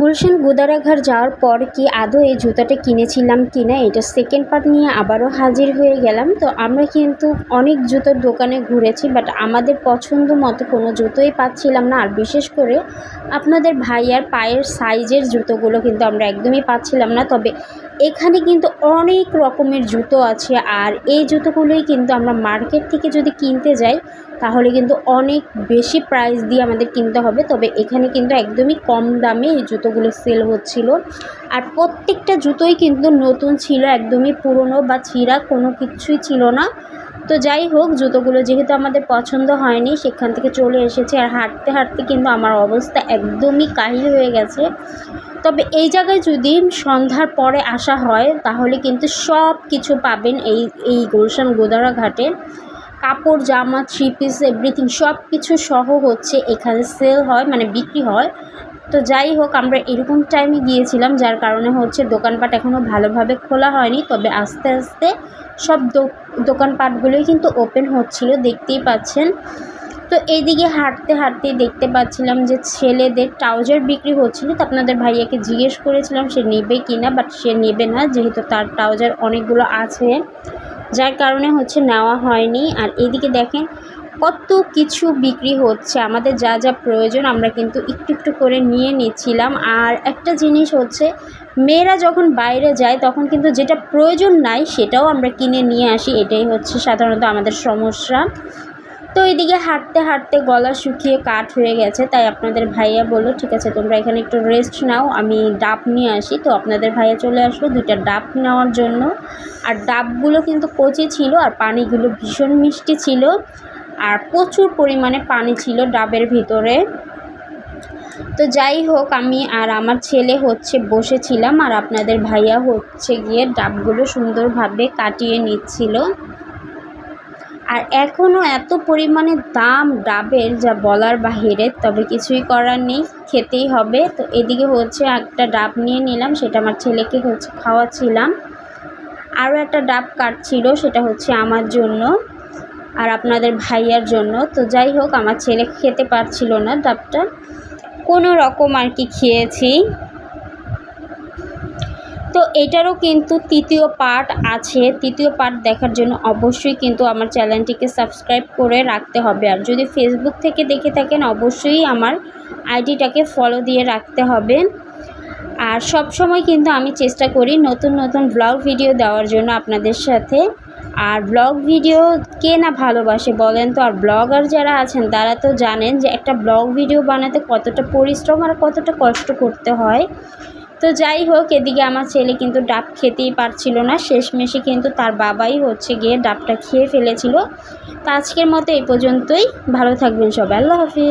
গুলশান গুদারাঘাট যাওয়ার পর কি আদৌ এই জুতাটা কিনেছিলাম কি না এটা সেকেন্ড পার্ট নিয়ে আবারও হাজির হয়ে গেলাম। তো আমরা কিন্তু অনেক জুতোর দোকানে ঘুরেছি বাট আমাদের পছন্দ মতো কোনো জুতোই পাচ্ছিলাম না। আর বিশেষ করে আপনাদের ভাইয়ার পায়ের সাইজের জুতোগুলো কিন্তু আমরা একদমই পাচ্ছিলাম না। তবে এখানে কিন্তু অনেক রকমের জুতো আছে, আর এই জুতোগুলোই কিন্তু আমরা মার্কেট থেকে যদি কিনতে যাই তাহলে কিন্তু অনেক বেশি প্রাইস দিয়ে আমাদের কিনতে হবে। তবে এখানে কিন্তু একদমই কম দামে এই জুতোগুলো সেল হচ্ছিল। আর প্রত্যেকটা জুতোই কিন্তু নতুন ছিল, একদমই পুরনো বা ছিঁড়া কোনো কিছুই ছিল না। তো যাই হোক, জুতোগুলো যেহেতু আমাদের পছন্দ হয়নি, সেখান থেকে চলে এসেছে। আর হাঁটতে হাঁটতে কিন্তু আমার অবস্থা একদমই কাহিল হয়ে গেছে। তবে এই জায়গায় যদি সন্ধ্যার পরে আসা হয়, তাহলে কিন্তু সব কিছু পাবেন এই এই গুলশান গোদারা ঘাটে। কাপড়, জামা থ্রি পিস এভরিথিং সব কিছু সহ হচ্ছে এখানে সেল হয় মানে বিক্রি হয়। তো যাই হোক, আমরা এরকম টাইমে গিয়েছিলাম, যার কারণে হচ্ছে দোকানপাট এখনও ভালোভাবে খোলা হয়নি। তবে আস্তে আস্তে সব দোকানপাটগুলোই কিন্তু ওপেন হচ্ছিল, দেখতেই পাচ্ছেন। তো এইদিকে হাঁটতে হাঁটতে দেখতে পাচ্ছিলাম যে ছেলেদের ট্রাউজার বিক্রি হচ্ছিল। তো আপনাদের ভাইয়াকে জিজ্ঞেস করেছিলাম, সে নেবে কি না বাট সে নেবে না, যেহেতু তার ট্রাউজার অনেকগুলো আছে। যার কারণে হচ্ছে নেওয়া হয়নি। আর এদিকে দেখেন কত কিছু বিক্রি হচ্ছে। আমাদের যা যা প্রয়োজন আমরা কিন্তু একটু একটু করে নিয়ে নিচ্ছিলাম। আর একটা জিনিস হচ্ছে, মেয়েরা যখন বাইরে যায় তখন কিন্তু যেটা প্রয়োজন নাই সেটাও আমরা কিনে নিয়ে আসি। এটাই হচ্ছে সাধারণত আমাদের সমস্যা। তো এদিকে হাঁটতে হাঁটতে গলা শুকিয়ে কাঠ হয়ে গেছে, তাই আপনাদের ভাইয়া বলল, ঠিক আছে, তোমরা এখানে একটু রেস্ট নাও, আমি ডাব নিয়ে আসি। তো আপনাদের ভাইয়া চলে আসলো দুইটা ডাব নেওয়ার জন্য। আর ডাবগুলো কিন্তু কচি ছিল আর পানিগুলো ভীষণ মিষ্টি ছিল আর প্রচুর পরিমাণে পানি ছিল ডাবের ভিতরে। তো যাই হোক, আমি আর আমার ছেলে হচ্ছে বসেছিলাম আর আপনাদের ভাইয়া হচ্ছে গিয়ে ডাবগুলো সুন্দরভাবে কাটিয়ে নিচ্ছিল। আর এখনও এত পরিমাণে দাম ডাবের যা বলার বাহিরে, তবে কিছুই করার নেই, খেতেই হবে। তো এদিকে হচ্ছে একটা ডাব নিয়ে নিলাম, সেটা আমার ছেলেকে হচ্ছে খাওয়াচ্ছিলাম। আরও একটা ডাব কাটছিল, সেটা হচ্ছে আমার জন্য আর আপনাদের ভাইয়ার জন্য। তো যাই হোক, আমার ছেলে খেতে পারছিল না ডাবটা। কোনো রকম আর কি খেয়েছি। তো এটারও কিন্তু তৃতীয় পার্ট আছে। তৃতীয় পার্ট দেখার জন্য অবশ্যই কিন্তু আমার চ্যানেলটিকে সাবস্ক্রাইব করে রাখতে হবে। আর যদি ফেসবুক থেকে দেখে থাকেন, অবশ্যই আমার আইডিটাকে ফলো দিয়ে রাখতে হবে। আর সব সময় কিন্তু আমি চেষ্টা করি নতুন নতুন ব্লগ ভিডিও দেওয়ার জন্য আপনাদের সাথে। আর ব্লগ ভিডিও কে না ভালোবাসে বলেন তো? আর ব্লগার যারা আছেন, তারা তো জানেন যে একটা ব্লগ ভিডিও বানাতে কতটা পরিশ্রম আর কতটা কষ্ট করতে হয়। তো যাই হোক, এদিকে আমার ছেলে কিন্তু ডাব খেতেই পারছিল না। শেষ মেশে কিন্তু তার বাবাই হচ্ছে গিয়ে ডাবটা খেয়ে ফেলেছিল। তো আজকের মতো এই পর্যন্তই। ভালো থাকবেন সবাই। আল্লাহ হাফিজ।